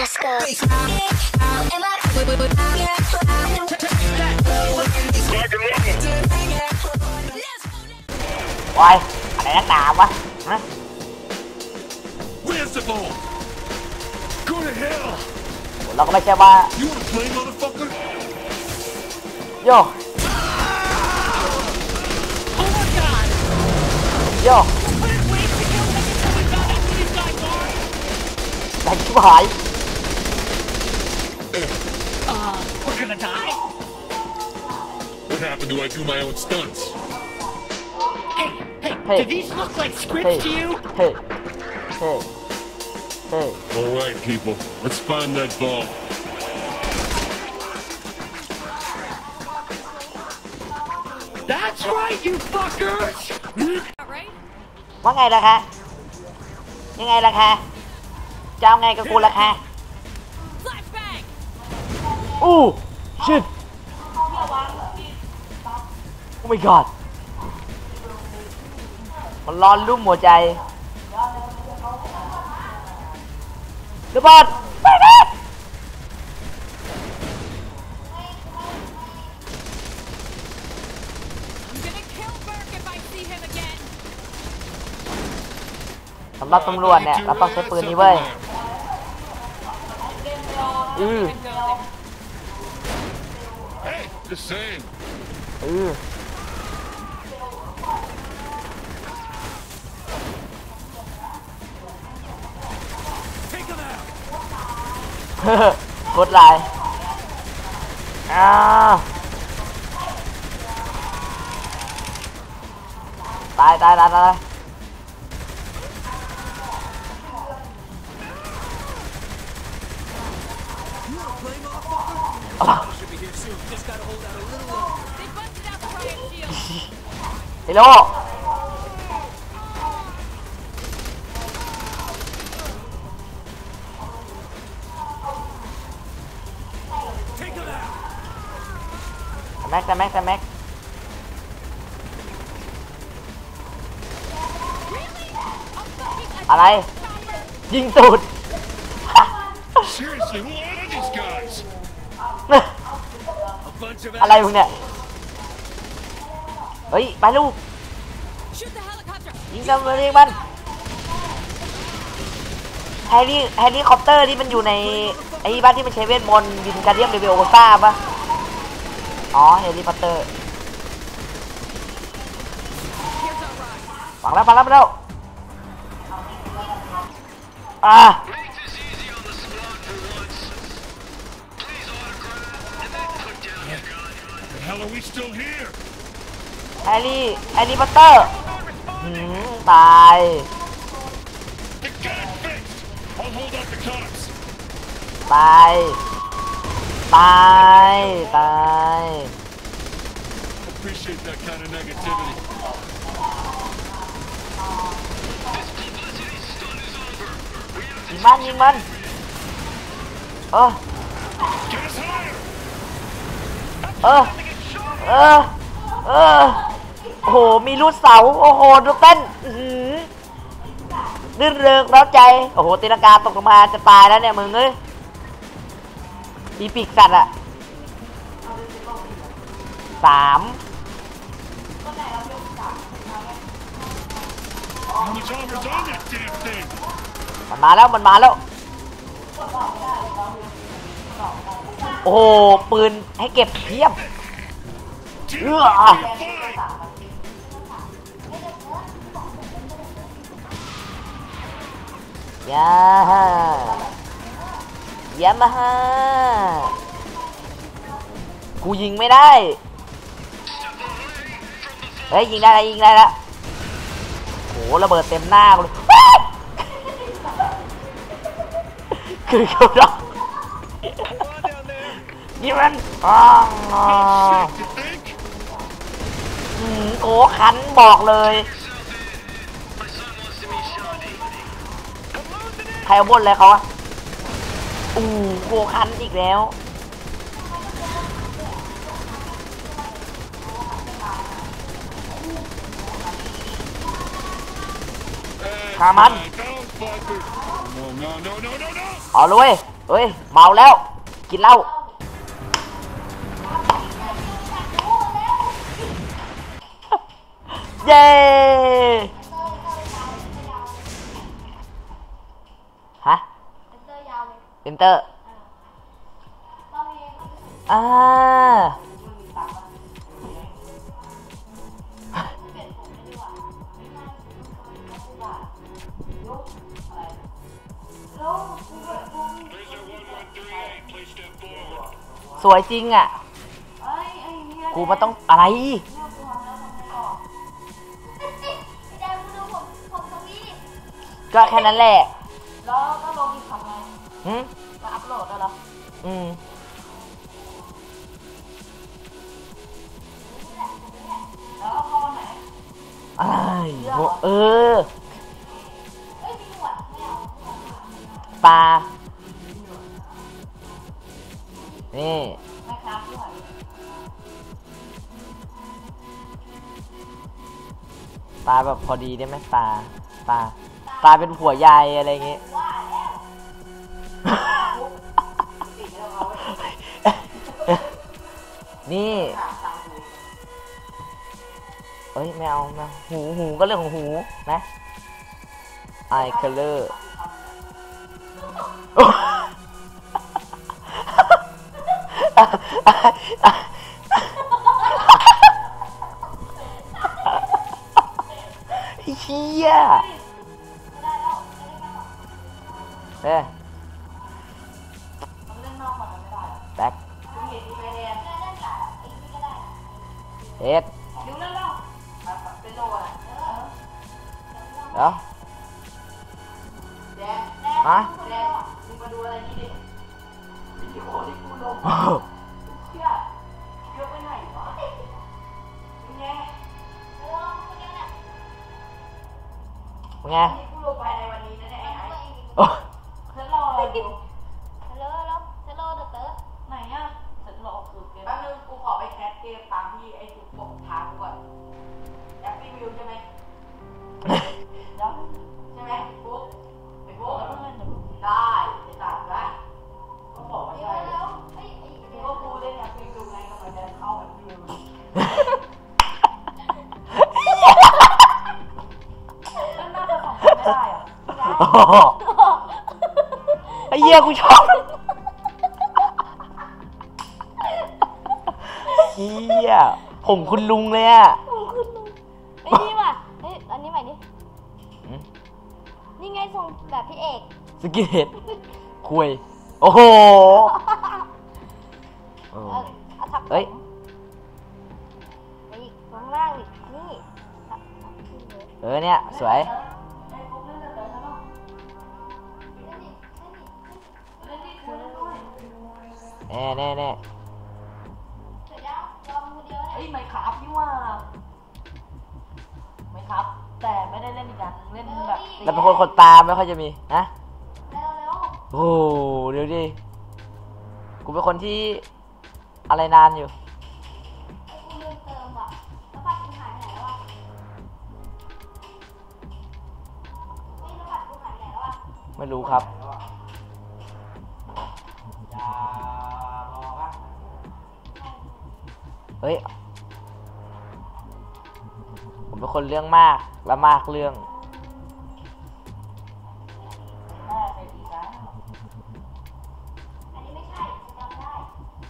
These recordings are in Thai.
Let's go. วายอะไรนักหนาวะฮะ Where's the ball? Go to hell! เราก็ไม่ใช่ว่า You wanna play, motherfucker? โยโยแรงชิบหาย We're gonna die. What happened to I do my own stunts? Hey, hey, Hey. do these look like scripts เฮ้ย to you? เฮ้ยเฮ้ยเฮ้ย All right, people, let's find that ball. That's right, you fuckers! ว่าไงล่ะคะยังไงล่ อู้ชิดโอ้ my god มันร้อนรุ่มหัวใจระเบิดไปนะ I'm gonna kill Burke if I see him again. สำหรับตำรวจเนี่ยเราต้องใช้ปืนนี้เว้ยอือ Hey, the same. อือ Take him out. กดไลน์อ้า โร่แม็กแต่แม็กแต่แม็กอะไร ยิงตูด Seriously, who are these guys? A bunch of อะไรมึงเนี่ย เฮ้ยไปลูก Shoot the helicopter. ยิงกันเลยมันแฮร์รี่แฮร์รี่คอปเตอร์ที่มันอยู่ในไอ้บ้านที่มันใช้เวทมนต์ยิงการเดียมเรเวลโอซ่าปะอ๋อแฮร์รี่พอตเตอร์ Here's our ride. ฝังแล้วฝังแล้วฝังแล้วอ่า แฮร์รี่แฮร์รี่พอตเตอร์หืมตาย It got it fixed. I'll hold up the cops. ตายตายตาย Appreciate that kind of negativity. ยิงมันยิงมันเออ Get us higher. เออเออ เออโอ้โห มีรูดเสา โอ้โหดูเต้นอื้อหือรื่นเริงร้าใจ โอ้โหตีลังกาตกลงมาจะตายแล้วเนี่ยมึงเอ้ยมีปีกสัตว์อะสามมันมาแล้วมันมาแล้ว โอ้โห ปืนให้เก็บเพียบ Team Ugh. up, fight. ยาฮายามาฮ่ากูยิงไม่ได้ เฮ้ยยิงได้แล้วยิงได้แล้วโหระเบิดเต็มหน้ากูเลยคือเขาดอกยิงมันอ้าว Shit, you think? หืม โกคันบอกเลย ใครเอาบนเลยเขาอะอู้โกคันอีกแล้ว That's Come on. right. Don't fucker. No, no, no, no, no, no. เอาเลยเฮ้ย เมาแล้ว กินเหล้า เย้ฮะเอนเตอร์อ่าสวยจริงอะ กูมันต้องอะไร ก็แค่นั้นแหละแล้วก็ลงอีกทำไงหืมมาอัพโหลดแล้วเหรออืมแล้วเอาเข้าวันไหนอะไรโมเออปลานี่ไม่ครับด้วย ปลาแบบพอดีได้ไหมปลาปลาปลาเป็นผัวใหญ่อะไรอย่างงี้นี่เอ้ยไม่เอาไม่หูหูก็เรื่องของหูนะไอคัลเลอร์อะ แบ็คดูเห็น ไงนี่กูลงไปในวันนี้นะเนี่ยไอ้ไอ้โอ้ฉันรออะไรอยู่ ไม่ได้อะโอ้โหไอ้เหี้ยกูชอบเหี้ยผมคุณลุงเลยอะคุณลุงไอ้นี่ว่ะเฮ้ยอันนี้ใหม่ดิหืม นี่ไงส่งแบบพี่เอก สกินเฮดคุย โอ้โห แน่แน่แน่เสร็จแล้วรอมือเดียวเนี่ยเอ้ยไม่ครับนี่ว่าไม่ครับ แต่ไม่ได้เล่นอีกอย่างเล่นแบบแล้วเป็นคนคนตาไม่ค่อยจะมีนะเร็วเร็วโอ้โหเดี๋ยวดิกูเป็นคนที่อะไรนานอยู่ไอ้กูลืมเติมว่ะแล้วบัตรกูหายไปไหนแล้ววะเฮ้ยแล้วบัตรกูหายไปไหนแล้ววะไม่รู้ครับ เฮ้ย ผมเป็นคนเรื่องมาก และมากเรื่อง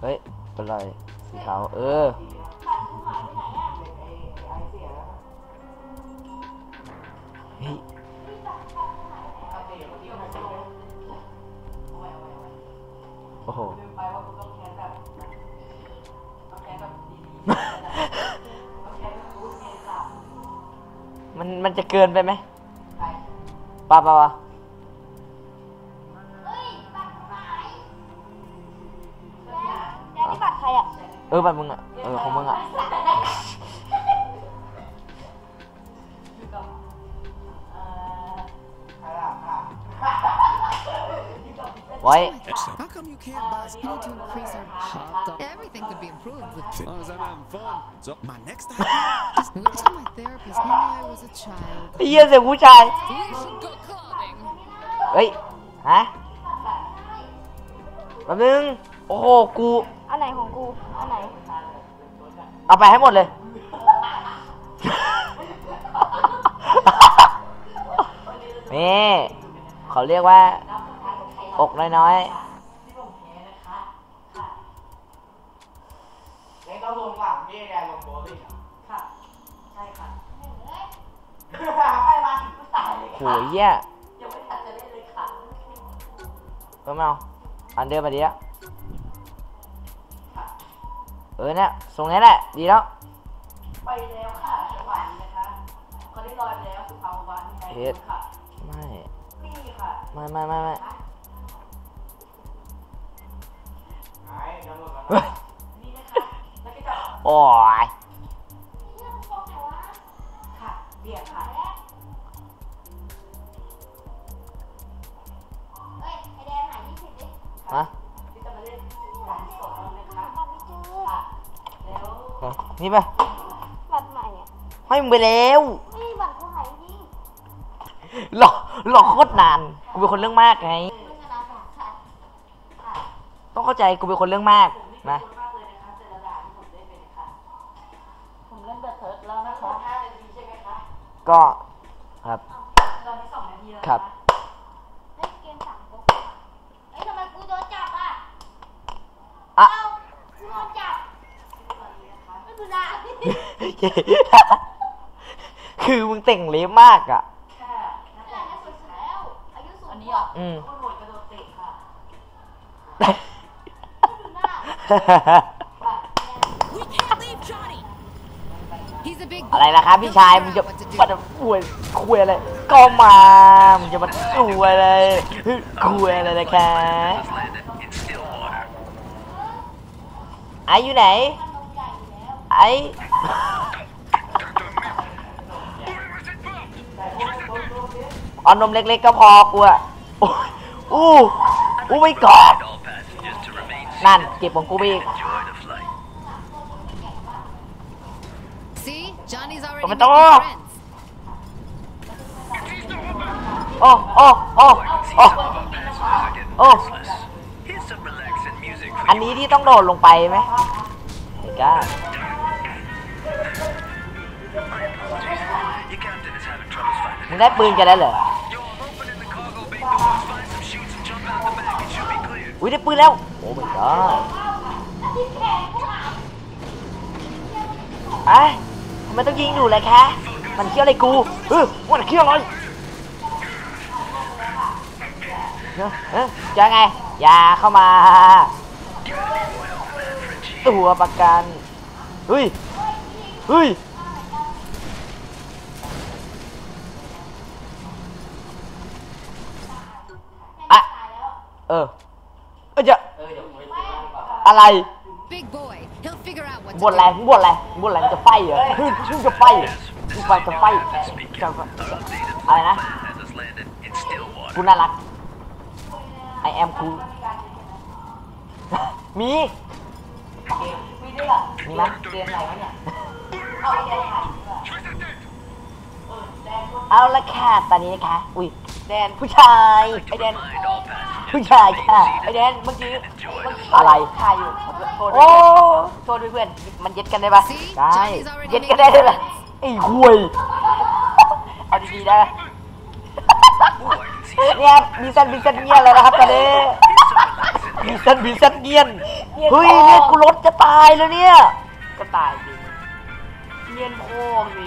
เฮ้ย เป็นไร สีขาว เออ มันมันจะเกินไปไหมใครป้าป้าป้าเฮ้ยบัตรกูหายแดนแดนนี่บัตรใครอะ เออบัตรมึงอะ เออของมึงอะอยู่กับเอ่อใครอะอะไว้ How come you can't buy We need to increase our hot dog. Everything could be improved with. As long as I'm having fun. So my next idea? I went to my therapist when I was a child. ไอ้เหี้ยเสียงผู้ชาย We should go clubbing. เฮ้ยฮะแป๊บนึงโอ้โหกูอันไหนของกูอันไหนเอาไปให้หมดเลย นี่เขาเรียกว่า อกน้อยที่ผมแพ้นะคะค่ะเล็กต้องลงหลังพี่แดนลงโบลิ่งค่ะ ใช่ค่ะไอ้มาถึงก็ ตายเลยๆโหค่ะเหี้ยยังไม่ทันจะเล่นเลยค่ะเพิ่มเอาอันเดิมมาดีแล้วเออเนี่ยทรงนี้แหละ ดีแล้ว ไปแล้วค่ะจังหวะนี้นะคะเขาได้ลอยไปแล้วสุภาพวันไงเฮ็ดค่ะ ไม่ นี่ค่ะ ไม่ไม่ไม่ไม่ไอ้ก ฮะที่จะมาเล่นการสดแล้วนะคะค่ะแล้วนี่ไปบัตรใหม่อะให้มึงไปแล้วนี่บัตรกูหายจริงหลอกหลอกโคตรนาน กูเป็นคนเรื่องมากไงไม่ชนะค่ะค่ะค่ะต้องเข้าใจกูเป็นคนเรื่องมากผมนี่นะ ขอบคุณมากเลยนะคะเจรดาที่ผมได้เป็นค่ะ ผมเล่นเบอร์เทิร์ดแล้วนะ ทั้งหม คะ ดห้านาทีใช่ไหมคะ ก็ครับ ตอนนี้สองนาทีแล้วนะะ ครับ เฮ้ยเกมสามก๊กเฮ้ยทำไมกูโดนจับอะ อะ เอ้ากูโดนจับ ตอนนี้นะคะ ไม่ดูนะ คือมึงเต่งเละมากอะแค่นักนี่เตะแหละสวยสุดแล้วอายุสูงอันนี้กเหรว่าออืมโคตรโหดกระโดดเตะค่ะไม่ดูหน้าค่ะ We can't leave Johnny. He's a big อะไร boy. ล่ะครับพี่ He'll ชาย figure มึง out จะ what to do. มาจะอวยคุยอะไรก็มามึงจะมาอวยอะไรคุยอะไรนะคะไออยู่ไหนไอ เอานมเล็กๆก็พอกูอะโอ้ยอู้อู้ไม่กรอบนั่นเก็บของกูไปอีก See, Johnny's already Toma, making toma. friends. โอ้โอ้โอ้โอ้โอ้ Here's some relaxing music for อันนี้ที่ต้องโดดลงไปไหมไม่กล้า Your captain is having troubles finding มึงได้ปืนกันแล้วเหรอ อุ้ยได้ปืนแล้ว โอ้ my god ไอ้ทำไมต้องยิงหนูเลยคะ มันเคี้ยวอะไรกูเออมันเคี้ยวอะไรเออเออจะไง อย่าเข้ามา ตัวประกันเฮ้ยเฮ้ยอะเออ ออจะอะไร Big boy. He'll figure out what บ่น to อะไร do. มึงบ่นอะไรมึงบ่นอะไรมึงจะไฟเหรอมึงมึงจะไฟเหรอมึงไฟจะไฟจะไฟอะไรนะ Has us landed in Stillwater. กูน่ารัก I am cool มีมีด้วยเหรอมีไหมเรียนอะไรวะเนี่ยเอาไอแดนถ่ายด้วยเออแดนคนเอาละค่ะตอนนี้นะคะ อุ้ย แดนผู้ชายไอแดน Remind all passengers ผู้ชายค่ะ ไอแดนเมื่อกี้ enjoy the อะไรถ่ายอยู่โทษโอ้โทษด้วยเพื่อนมันเย็ดกันได้ปะ See? ได้ Johnny's already เย็ดกันได้ด้วยปะไอ้ห่วยเอาดีๆได้ปะ Oh, I can see some เนี่ยมีเส้นมีเส้นเงียนเลยนะครับตอนนี้ relaxing มีเส้นมีเส้นเงียนเฮ้ยเนี่ยกูรถจะตายแล้วเนี่ยก็ตายจริงเงียนโค้งดิ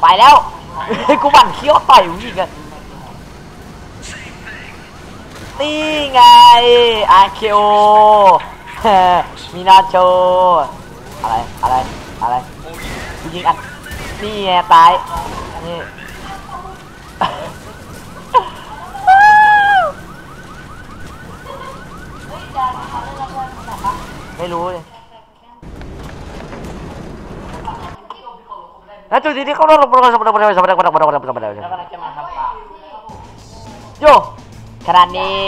ไปแล้วกูหวั่นเคี้ยวต่อยมึงอีกอะนี่ไงอาเคโอมีนาโชอะไร อะไร อะไรยิงอัดนี่ไงตายนี่ ไม่รู้เลยแล้วจุดนี้เขาเราเราเราเราเราเราเราเราเราเราเราเราแล้วกำลังจะมาทำปากโยขนาดนี้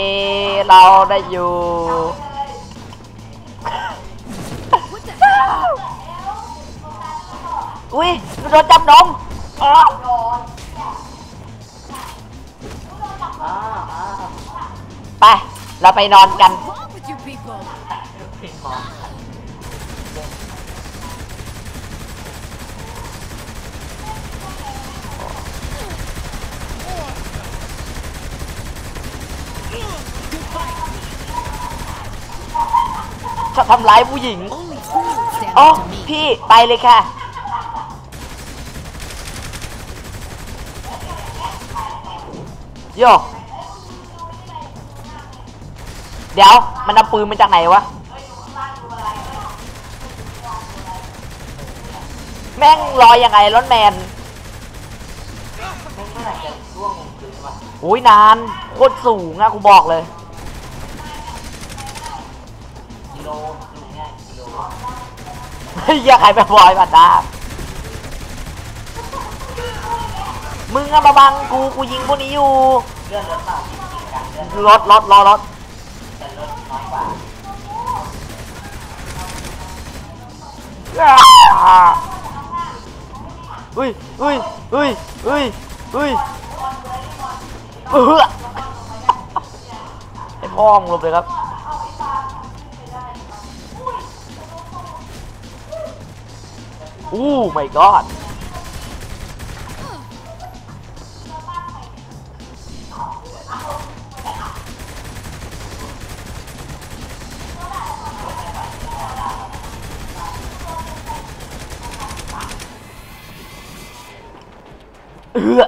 เราได้อยู่ What the hell? อุ้ยโดนจับนมอ๋ออ่าอ่าไปเราไปนอนกัน What's wrong with you people? ทำร้ายผู้หญิงอ๋อพี่ไปเลยค่ะ โยเดี๋ยว มันเอาปืนมาจากไหนวะ แม่งลอยยังไงรถแมนไม่เมื่อไหร่จะร่วงลงพื้นโอ้ยนาน โคตรสูงอะกูบอกเลย กิ โลอยู่เนี่ยกิโลเฮ้ยอย่าใครไปบอยผ่านดามึงอะมาบังกูกูยิงพวกนี้อยู่เลื่อนรถเปล่าจริงๆการเลื่อนรถรถรอรถแต่รถน้อยกว่าอุ้ยอุ้ยอุ้ยอุ้ยอุ้ยเออให้พ่อมึงลงเลยครับ Oh my god! Ugh.